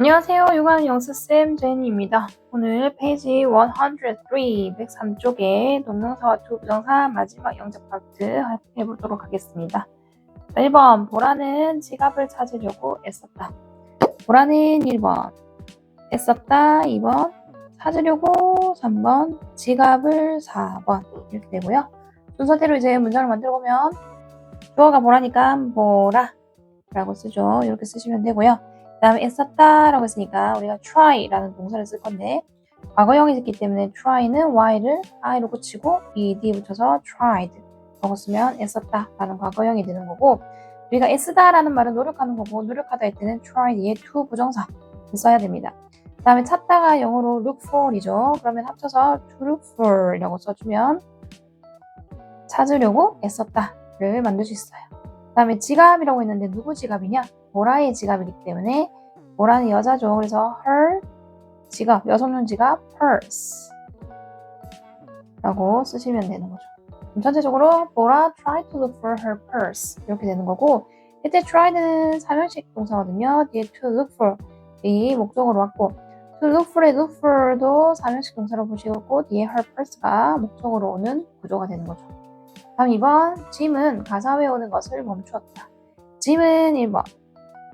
안녕하세요. 육아는 영수쌤 제니입니다. 오늘 페이지 103, 103쪽에 동명사와 투부정사 마지막 영작 파트 해보도록 하겠습니다. 자, 1번 보라는 지갑을 찾으려고 애썼다. 보라는 1번 애썼다. 2번 찾으려고 3번 지갑을 4번 이렇게 되고요. 순서대로 이제 문장을 만들어 보면 주어가 보라니까 보라 라고 쓰죠. 이렇게 쓰시면 되고요. 그 다음에 애썼다 라고 했으니까 우리가 try라는 동사를 쓸 건데 과거형이 있기 때문에 try는 y를 i로 붙이고 ed 붙여서 tried 라고 쓰면 애썼다 라는 과거형이 되는 거고 우리가 애쓰다 라는 말은 노력하는 거고 노력하다 할 때는 뒤에 to 부정사 써야 됩니다. 그 다음에 찾다가 영어로 look for이죠. 그러면 합쳐서 to look for 라고 써주면 찾으려고 애썼다를 만들 수 있어요. 그 다음에 지갑이라고 했는데 누구 지갑이냐? 보라의 지갑이기 때문에 보라는 여자죠. 그래서 her 지갑, 여성용 지갑 purse 라고 쓰시면 되는 거죠. 그럼 전체적으로 보라 try to look for her purse 이렇게 되는 거고 이때 try는 사명식 동사거든요. 뒤에 to look for 이 목적으로 왔고 to look for의 look for도 사명식 동사로 보시고 뒤에 her purse가 목적으로 오는 구조가 되는 거죠. 다음 2번 짐은 가사 외우는 것을 멈추었다. 짐은 1번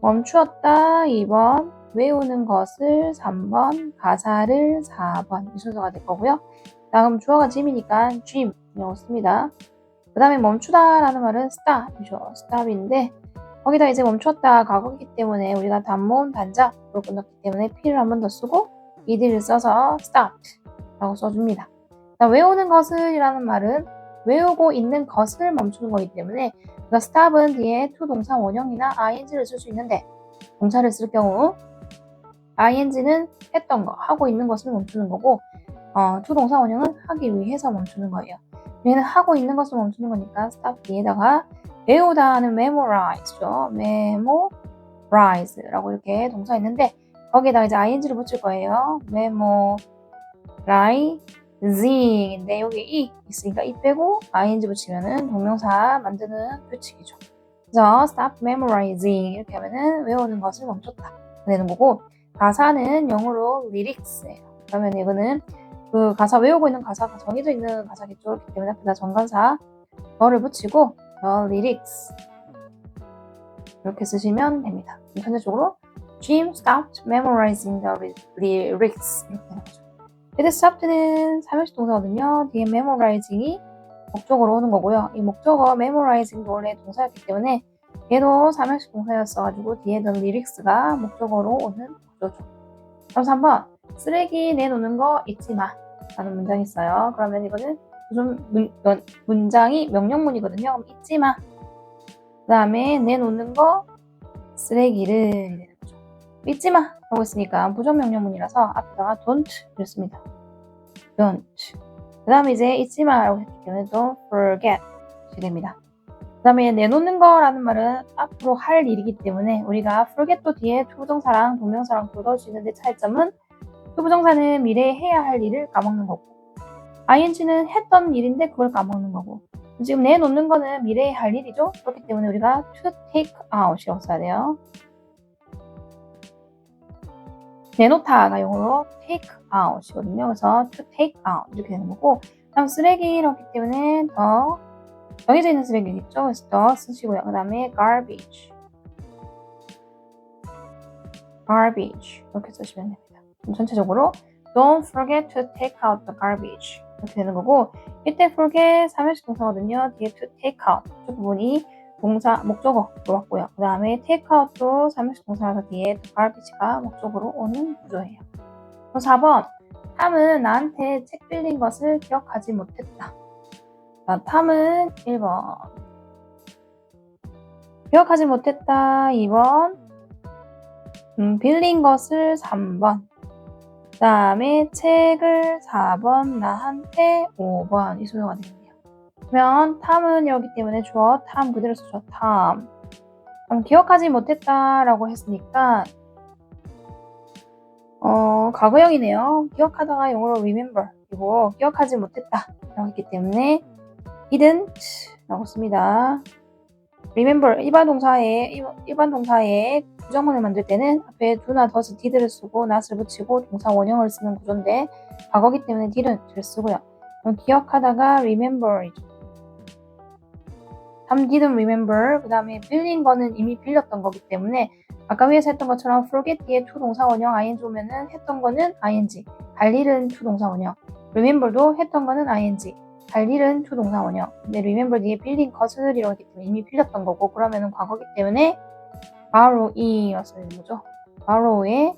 멈추었다 2번 외우는 것을 3번 가사를 4번 이 순서가 될 거고요. 다음 주어가 짐이니까 dream 이라고 씁니다. 그 다음에 멈추다 라는 말은 stop이죠. stop인데 거기다 이제 멈췄다 과거이기 때문에 우리가 단모음 단자로 끝났기 때문에 P를 한 번 더 쓰고 ed를 써서 stopped 라고 써줍니다. 외우는 것을 이라는 말은 외우고 있는 것을 멈추는 거기 때문에 우리가 stop은 뒤에 to 동사 원형이나 ing를 쓸 수 있는데 동사를 쓸 경우 ing는 했던 거, 하고 있는 것을 멈추는 거고 어, to 동사 원형은 하기 위해서 멈추는 거예요. 얘는 하고 있는 것을 멈추는 거니까 stop 뒤에다가 외우다는 memorize죠. memorize라고 이렇게 동사 있는데 거기에다가 이제 ing를 붙일 거예요. Memorizing인데 여기 이 있으니까 이 빼고 ing 붙이면은 동명사 만드는 규칙이죠. 그래서 stop memorizing 이렇게 하면은 외우는 것을 멈췄다 되는 거고 가사는 영어로 lyrics예요. 그러면 이거는 그 가사 외우고 있는 가사가 정해져 있는 가사겠죠. 그렇기 때문에 앞에다 정관사 너를 붙이고 the lyrics 이렇게 쓰시면 됩니다. 전체적으로 Jim stopped memorizing the lyrics 이렇게 되는 거죠. 이때 stopped는 사명식 동사거든요. 뒤에 memorizing이 목적으로 오는 거고요. 이 목적어 memorizing도 원래 동사였기 때문에 얘도 사명식 동사였어가지고 뒤에 the lyrics가 목적어로 오는 구조죠. 그럼 3번 쓰레기 내놓는 거 잊지 마 라는 문장이 있어요. 그러면 이거는 무슨 문, 문장이 명령문이거든요. 그럼 잊지 마. 그 다음에 내놓는 거 쓰레기를 잊지 마 하고 있으니까 부정명령문이라서 앞에다가 don't 이랬습니다. don't. 그 다음에 이제 잊지 마 라고 했기 때문에 don't forget 이 됩니다. 그 다음에 내놓는 거라는 말은 앞으로 할 일이기 때문에 우리가 forget도 뒤에 투부정사랑 동명사랑 수 있는데 차이점은 투부정사는 미래에 해야 할 일을 까먹는 거고 ing는 했던 일인데 그걸 까먹는 거고 지금 내놓는 거는 미래에 할 일이죠. 그렇기 때문에 우리가 to take out이라고 써야 돼요. 내놓다가 영어로 take out이거든요. 그래서 to take out 이렇게 되는 거고 다음 쓰레기라고 했기 때문에 더 정해져 있는 쓰레기겠죠. 그래서 더 쓰시고요. 그 다음에 garbage garbage 이렇게 쓰시면 됩니다. 전체적으로 don't forget to take out the garbage 이렇게 되는 거고 이때 forget 사명식 동사거든요. 뒤에 to take out 이 부분이 동사 목적어로 왔고요. 그 다음에 out도 사명식 동사라서 뒤에 garbage가 목적으로 오는 구조예요. 4번. 탐은 나한테 책 빌린 것을 기억하지 못했다. 자, 탐은 1번. 기억하지 못했다. 2번. 음, 빌린 것을 3번. 그 다음에 책을 4번, 나한테 5번. 이 순서가 되겠네 요. 그러면 탐은 여기 때문에 주어 탐 그대로 쓰죠. 탐. 그럼 기억하지 못했다라고 했으니까 어, 과거형이네요. 기억하다가 영어로 remember 그리고 기억하지 못했다라고 했기 때문에 didn't 라고 씁니다. remember 일반 동사에 일반 동사에 부정문을 만들 때는 앞에 do나 does, did를 쓰고 not을 붙이고 동사 원형을 쓰는 구조인데 과거기 때문에 did는 를 쓰고요. 그럼 기억하다가 remember이죠. 다음 didn't remember. 그 다음에 빌린 거는 이미 빌렸던 거기 때문에 아까 위에서 했던 것처럼 forget 뒤에 to 동사 원형 ing 오면은 했던 거는 ing 갈 일은 to 동사 원형. remember도 했던 거는 ing 갈 일은 to 동사 원형. 근데 remember 뒤에 빌린 것을 이러기 때문에 이미 빌렸던 거고 그러면은 과거기 때문에 borrow이었어야 되는 거죠. borrow에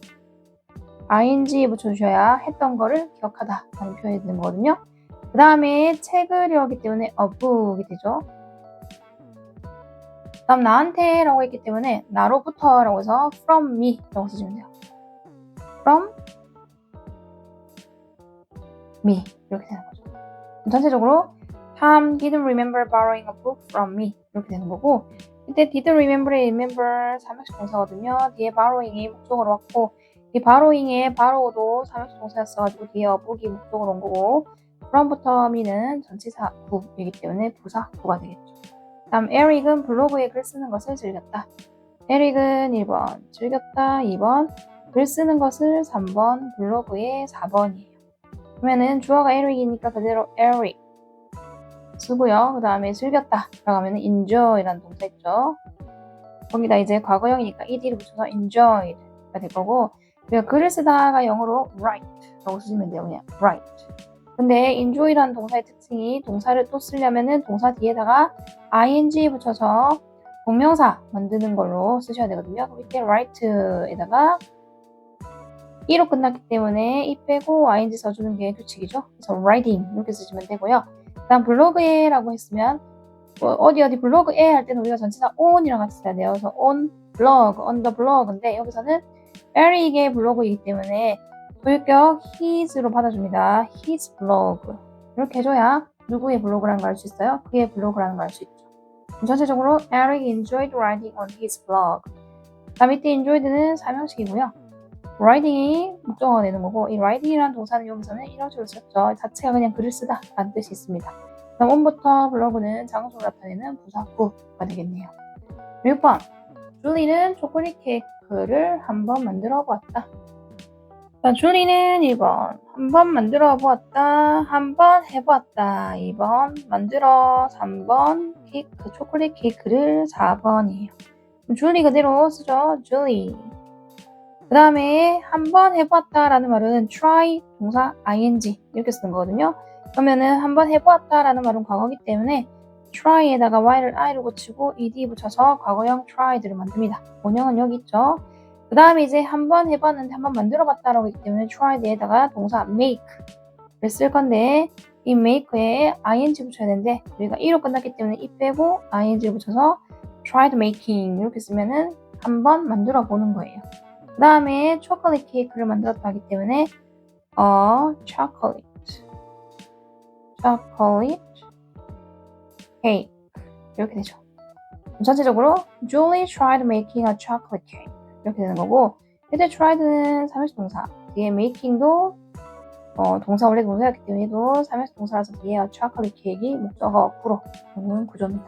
ing 붙여주셔야 했던 거를 기억하다 라는 표현이 되는 거거든요. 그 다음에 책을 이러기 때문에 a book이 되죠 다음 나한테 라고 했기 때문에 나로부터 라고 해서 from me 라고 쓰시면 돼요. from me 이렇게 되는 거죠. 전체적으로 Tom didn't remember borrowing a book from me 이렇게 되는 거고 이때 didn't remember의 remember 삼형식 동사거든요. 뒤에 borrowing이 목적으로 왔고 이 borrowing의 borrow도 삼형식 동사였어가지고 뒤에 book이 목적으로 온 거고 from부터 me는 전치사 구이기 때문에 부사 구가 되겠죠. 다음 에릭은 블로그에 글 쓰는 것을 즐겼다. 에릭은 1번 즐겼다 2번 글 쓰는 것을 3번 블로그에 4번이에요. 그러면은 주어가 에릭이니까 그대로 에릭 쓰고요. 그 다음에 즐겼다 하면 enjoy라는 동사 있죠. 거기다 이제 과거형이니까 ed를 붙여서 enjoyed가 될 거고 우리가 글을 쓰다가 영어로 write 라고 쓰시면 돼요. 그냥 write 근데 enjoy라는 동사의 특징이 동사를 또 쓰려면은 동사 뒤에다가 ing 붙여서 동명사 만드는 걸로 쓰셔야 되거든요. 밑에 write에다가 e로 끝났기 때문에 e 빼고 ing 써주는 게 규칙이죠. 그래서 writing 이렇게 쓰시면 되고요. 그다음 블로그에라고 했으면 뭐 어디 어디 블로그에 할 때는 우리가 전치사 on이랑 같이 써야 돼요. 그래서 on blog, on the blog인데 여기서는 에릭의 블로그이기 때문에 소유격 his로 받아줍니다. his blog 이렇게 해줘야 누구의 블로그라는 걸 알 수 있어요? 그의 블로그라는 걸 알 수 있죠. 전체적으로 Eric enjoyed writing on his blog. 다음 밑에 enjoyed는 사명식이고요. writing이 목적어가 되는 거고 이 writing이라는 동사는 여기서는 이런 식으로 썼죠. 자체가 그냥 글을 쓰다 라는 뜻이 있습니다. 다음 on부터 블로그는 장소를 나타내는 부사구가 되겠네요. 6번 줄리는 초콜릿 케이크를 한번 만들어 보았다. 자, 줄리는 1번 한 번 만들어 보았다. 한 번 해보았다. 2번 만들어 3번 케이크 초콜릿 케이크를 4번이에요. 줄리 그대로 쓰죠. 줄리. 그 다음에 한 번 해보았다 라는 말은 try 동사 ing 이렇게 쓰는 거거든요. 그러면은 한 번 해보았다 라는 말은 과거기 때문에 try에다가 y를 i를 붙이고 ed 붙여서 과거형 tried를 만듭니다. 원형은 여기 있죠. 그 다음에 이제 한번 해봤는데 한번 만들어봤다라고 했기 때문에 tried에다가 동사 make를 쓸 건데 이 make에 ing 붙여야 되는데 우리가 1로 끝났기 때문에 이 빼고 ing를 붙여서 tried making 이렇게 쓰면은 한번 만들어 보는 거예요. 그 다음에 초콜릿 케이크를 만들었다 하기 때문에 어 chocolate chocolate cake 이렇게 되죠. 전체적으로 Julie tried making a chocolate cake 이렇게 되는 거고 이때 tried는 삼형식 동사 뒤에 making도 어, 동사 원래 동사였기 때문에도 삼형식 동사라서 뒤에 chocolate cake이 목적어 구로 오는 구조입니다.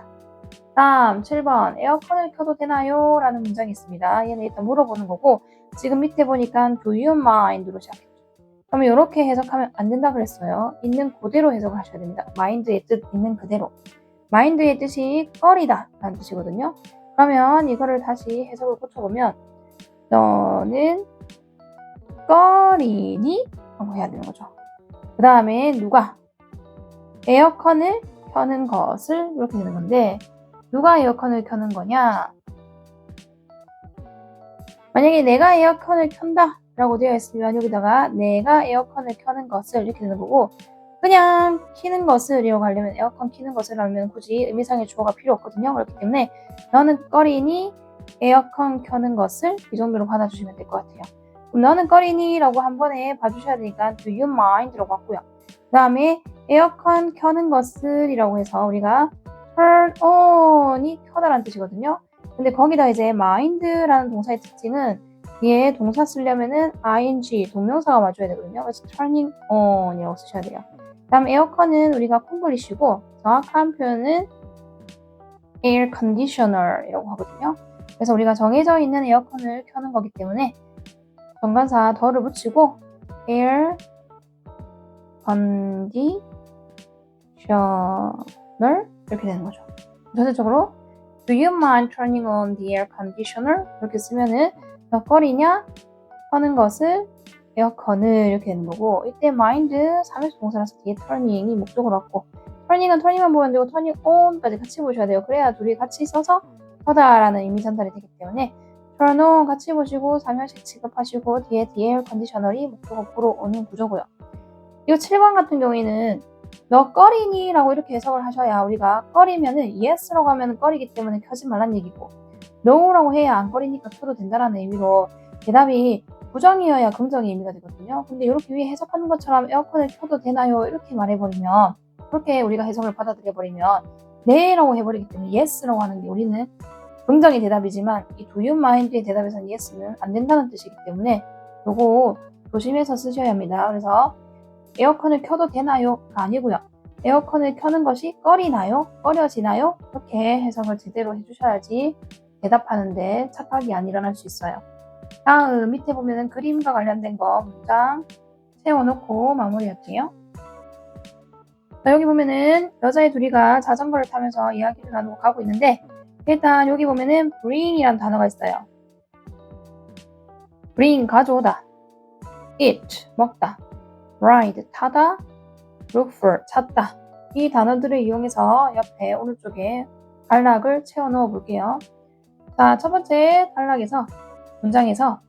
다음 7번 에어컨을 켜도 되나요? 라는 문장이 있습니다. 얘는 일단 물어보는 거고 지금 밑에 보니까 do you mind로 시작했죠. 그러면 이렇게 해석하면 안 된다 그랬어요. 있는 그대로 해석을 하셔야 됩니다. mind의 뜻 있는 그대로. mind의 뜻이 꺼리다 라는 뜻이거든요. 그러면 이거를 다시 해석을 고쳐보면 너는 꺼리니? 라고 해야 되는 거죠. 그 다음에 누가 에어컨을 켜는 것을 이렇게 되는 건데 누가 에어컨을 켜는 거냐? 만약에 내가 에어컨을 켠다 라고 되어 있으면 여기다가 내가 에어컨을 켜는 것을 이렇게 되는 거고 그냥 키는 것을 이라고 하려면 에어컨 키는 것을 하면 굳이 의미상의 주어가 필요 없거든요. 그렇기 때문에 너는 꺼리니 에어컨 켜는 것을 이 정도로 받아주시면 될 것 같아요. 그럼 너는 꺼리니? 라고 한 번에 봐주셔야 되니까 do you mind? 라고 왔고요. 그 다음에 에어컨 켜는 것을 이라고 해서 우리가 turn on이 켜다라는 뜻이거든요. 근데 거기다 이제 mind라는 동사의 특징은 얘 동사 쓰려면은 ing 동명사가 와줘야 되거든요. 그래서 turning on이라고 쓰셔야 돼요. 다음 에어컨은 우리가 콩글리시고 정확한 표현은 air conditioner이라고 하거든요. 그래서 우리가 정해져 있는 에어컨을 켜는 거기 때문에 정관사 더를 붙이고 air conditioner 이렇게 되는 거죠. 전체적으로 Do you mind turning on the air conditioner? 이렇게 쓰면은 몇 거리냐? 하는 것을 에어컨을 이렇게 되는 거고 이때 mind 삼형식 동사라서 뒤에 turning이 목적으로 왔고 turning은 turning만 보면 되고 turning on까지 같이 보셔야 돼요. 그래야 둘이 같이 써서 하다라는 의미 전달이 되기 때문에 on 같이 보시고 삼형식 취급하시고 뒤에 the air conditioner이 목적어로 오는 구조고요. 이거 7번 같은 경우에는 너 꺼리니? 라고 이렇게 해석을 하셔야 우리가 꺼리면은 yes라고 하면 꺼리기 때문에 켜지 말란 얘기고 no라고 해야 안 꺼리니까 켜도 된다라는 의미로 대답이 부정이어야 긍정의 의미가 되거든요. 근데 이렇게 위에 해석하는 것처럼 에어컨을 켜도 되나요? 이렇게 말해버리면 그렇게 우리가 해석을 받아들여버리면 네라고 해버리기 때문에 yes라고 하는 게 우리는 긍정의 대답이지만 이 you mind의 대답에서는 yes는 안 된다는 뜻이기 때문에 요거 조심해서 쓰셔야 합니다. 그래서 에어컨을 켜도 되나요?가 아니고요. 에어컨을 켜는 것이 꺼리나요? 꺼려지나요? 이렇게 해석을 제대로 해주셔야지 대답하는데 착각이 안 일어날 수 있어요. 다음 밑에 보면은 그림과 관련된 거 문장 세워놓고 마무리할게요. 자, 여기 보면은 여자애 둘이가 자전거를 타면서 이야기를 나누고 가고 있는데 일단 여기 보면은 bring이라는 단어가 있어요. bring 가져오다, eat 먹다, ride 타다, look for 찾다. 이 단어들을 이용해서 옆에 오른쪽에 단락을 채워 넣어 볼게요. 자, 첫 번째 단락에서 문장에서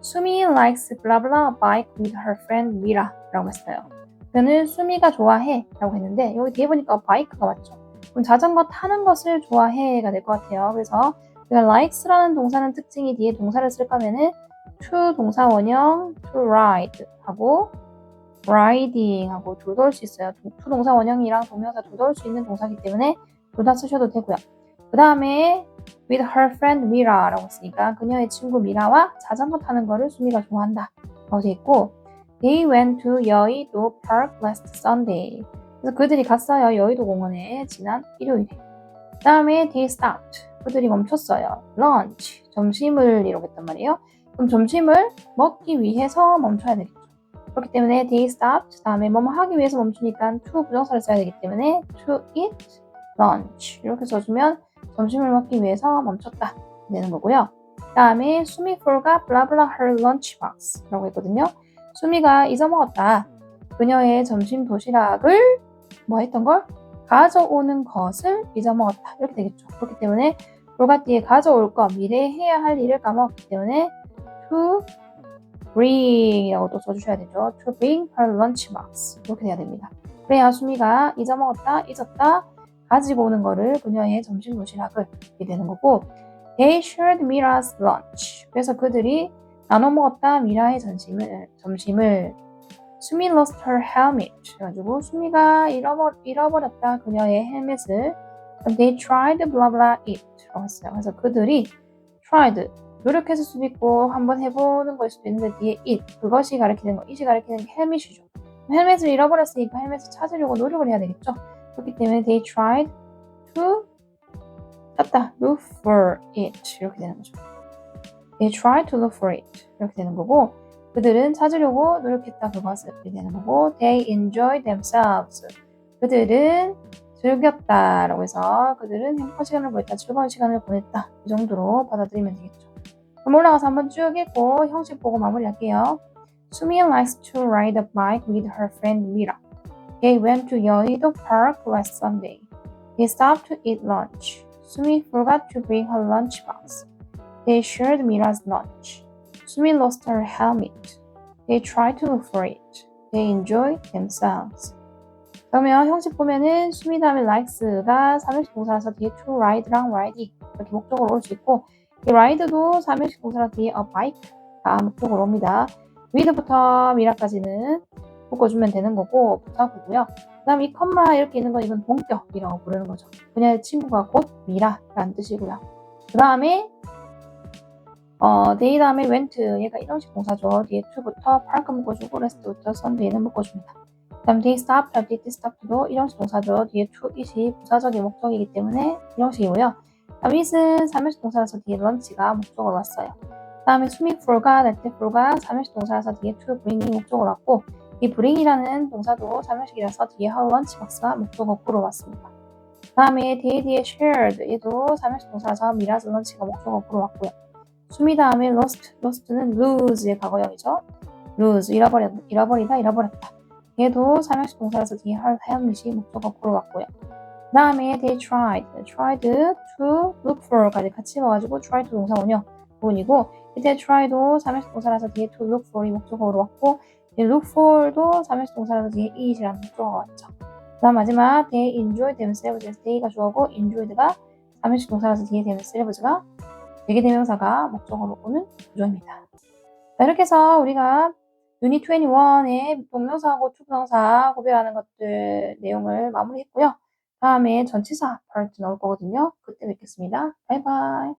수미 likes blah blah bike with her friend Mira 라고 했어요. 그는 수미가 좋아해 라고 했는데 여기 뒤에 보니까 바이크가 맞죠. 그럼 자전거 타는 것을 좋아해가 될 것 같아요. 그래서 우리가 likes라는 동사는 특징이 뒤에 동사를 쓸 거면은 to 동사 원형 to ride 하고 riding 하고 올수 있어요. to 동사 원형이랑 동명사 올수 있는 동사기 때문에 둘 다 쓰셔도 되고요. 그 다음에 with her friend Mira 라고 했으니까 그녀의 친구 미라와 자전거 타는 거를 수미가 좋아한다 라고 돼 있고 They went to 여의도 Park last Sunday 그래서 그들이 갔어요. 여의도 공원에 지난 일요일에. 그 다음에 they stopped. 그들이 멈췄어요. lunch. 점심을 이러고 했단 말이에요. 그럼 점심을 먹기 위해서 멈춰야 되겠죠. 그렇기 때문에 they stopped. 그 다음에 뭐뭐 하기 위해서 멈추니까 to 부정사를 써야 되기 때문에 to eat lunch. 이렇게 써주면 점심을 먹기 위해서 멈췄다. 되는 거고요. 그 다음에 수미 forgot blah blah her lunchbox 라고 했거든요. 수미가 잊어먹었다. 그녀의 점심 도시락을 뭐 했던 걸? 가져오는 것을 잊어먹었다. 이렇게 되겠죠. 그렇기 때문에 뒤에 가져올 거, 미래에 해야 할 일을 까먹었기 때문에 to bring 이라고 또 써주셔야 되죠. to bring her lunchbox 이렇게 돼야 됩니다. 그래야 수미가 잊어먹었다, 잊었다, 가지고 오는 거를 그녀의 점심 도시락을 이렇게 되는 거고 They shared Mira's lunch. 그래서 그들이 나눠 먹었다 미라의 점심을 점심을 수미 lost her helmet. 그래가지고 수미가 잃어버, 잃어버렸다 그녀의 헬멧을 They tried blah blah it. 했어요. 그래서 그들이 tried 노력했을 수도 있고 한번 해보는 걸 수도 있는데 뒤에 it 그것이 가리키는 거, it이 가리키는 게 헬멧이죠. 헬멧을 잃어버렸으니까 헬멧을 찾으려고 노력을 해야 되겠죠. 그렇기 때문에 they tried to 찾다 look for it 이렇게 되는 거죠. They tried to look for it 이렇게 되는 거고 그들은 찾으려고 노력했다 그것을 되는 거고 They enjoyed themselves 그들은 즐겼다 라고 해서 그들은 행복한 시간을 보냈다 즐거운 시간을 보냈다 이 정도로 받아들이면 되겠죠. 그럼 올라가서 한번 쭉 읽고 형식 보고 마무리할게요. Sumi likes to ride a bike with her friend Mira. They went to Yeouido Park last Sunday. They stopped to eat lunch. Sumi forgot to bring her lunchbox. They shared Mira's lunch. Sumi lost her helmet. They tried to look for it. They enjoyed themselves. 그러면 형식 보면은 수미 다음에 likes가 삼형식 동사라서 뒤에 to ride랑 riding 이렇게 목적으로 올 수 있고 이 ride도 삼형식 동사라 뒤에 a bike가 목적으로 옵니다. with부터 미라까지는 묶어주면 되는 거고 부사구고요. 그 다음 이 컴마 이렇게 있는 건 이건 동격이라고 부르는 거죠. 그녀의 친구가 곧 미라라는 뜻이고요. 그 다음에 어, 데이 다음에 went 얘가 이런식 동사죠. 뒤에 to부터 park 묶어주고 rest부터 sunday는 묶어줍니다. 그 다음 they stopped, did stopp도 이런식 동사죠. 뒤에 to, it이 부사적인 목적이기 때문에 이런식이고요. 다음 it은 삼형식 동사라서 뒤에 lunch가 목적어로 왔어요. 다음에 swimming for가 날때 for가 삼형식 동사라서 뒤에 to bring이 목적어로 왔고 이 bring이라는 동사도 삼형식이라서 뒤에 her lunch box가 목적어로 왔습니다. 다음에 day 뒤에 shared 얘도 삼형식 동사라서 미라즈 lunch가 목적어로 왔고요. 숨이 다음에 lost, lost는 lose의 과거형이죠. lose, 잃어버려, 잃어버리다, 잃어버렸다. 얘도 삼형식 동사라서 뒤에 할 하얀빛이 목적어로 왔고요. 그 다음에 they tried, tried to look for까지 같이 와가지고 try to 동사 원형 부분이고 이때 try도 삼형식 동사라서 뒤에 to look for이 목적어로 왔고 이 look for도 삼형식 동사라서 뒤에 it이라는 목적어가 왔죠. 그 다음 마지막 they enjoyed themselves, they가 주어고 enjoyed가 삼형식 동사라서 뒤에 themselves가 대개대명사가 목적어로 오는 구조입니다. 자, 이렇게 해서 우리가 유닛 21의 동명사하고 투부정사 구별하는 것들 내용을 마무리했고요. 다음에 전치사 파트 나올 거거든요. 그때 뵙겠습니다. 바이바이.